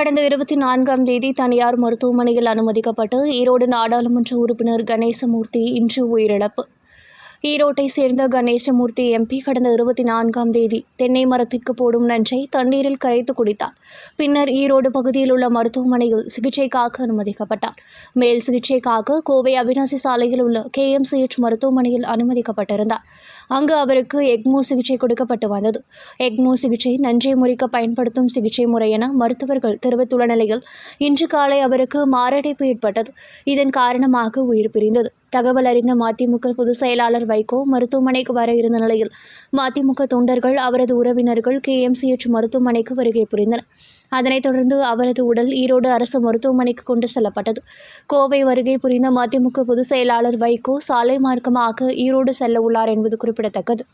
கடந்த இருபத்தி நான்காம் தேதி தனியார் மருத்துவமனையில் அனுமதிக்கப்பட்டு ஈரோடு நாடாளுமன்ற உறுப்பினர் கணேசமூர்த்தி இன்று உயிரிழப்பு. ஈரோட்டை சேர்ந்த கணேசமூர்த்தி எம்பி கடந்த இருபத்தி நான்காம் தேதி தென்னை மரத்திற்கு போடும் நஞ்சை தண்ணீரில் கரைத்து குடித்தார். பின்னர் ஈரோடு பகுதியில் உள்ள மருத்துவமனையில் சிகிச்சைக்காக அனுமதிக்கப்பட்டார். மேல் சிகிச்சைக்காக கோவை அவினாசி சாலையில் உள்ள கேஎம்சிஎச் மருத்துவமனையில் அனுமதிக்கப்பட்டிருந்தார். அங்கு அவருக்கு எக்மோ சிகிச்சை கொடுக்கப்பட்டு வந்தது. எக்மோ சிகிச்சை நஞ்சை முறிக்க பயன்படுத்தும் சிகிச்சை முறை என மருத்துவர்கள் தெரிவித்துள்ள நிலையில் இன்று காலை அவருக்கு மாரடைப்பு ஏற்பட்டது. இதன் காரணமாக உயிர் பிரிந்தது. தகவல் அறிந்த மதிமுக பொதுச் செயலாளர் வைகோ மருத்துவமனைக்கு வர இருந்த நிலையில் மதிமுக தொண்டர்கள் அவரது உறவினர்கள் கேஎம்சிஎச் மருத்துவமனைக்கு வருகை புரிந்தனர். அதனைத் தொடர்ந்து அவரது உடல் ஈரோடு அரசு மருத்துவமனைக்கு கொண்டு செல்லப்பட்டது. கோவை வருகை புரிந்த மதிமுக பொதுச் செயலாளர் வைகோ சாலை மார்க்கமாக ஈரோடு செல்ல உள்ளார் என்பது குறிப்பிடத்தக்கது.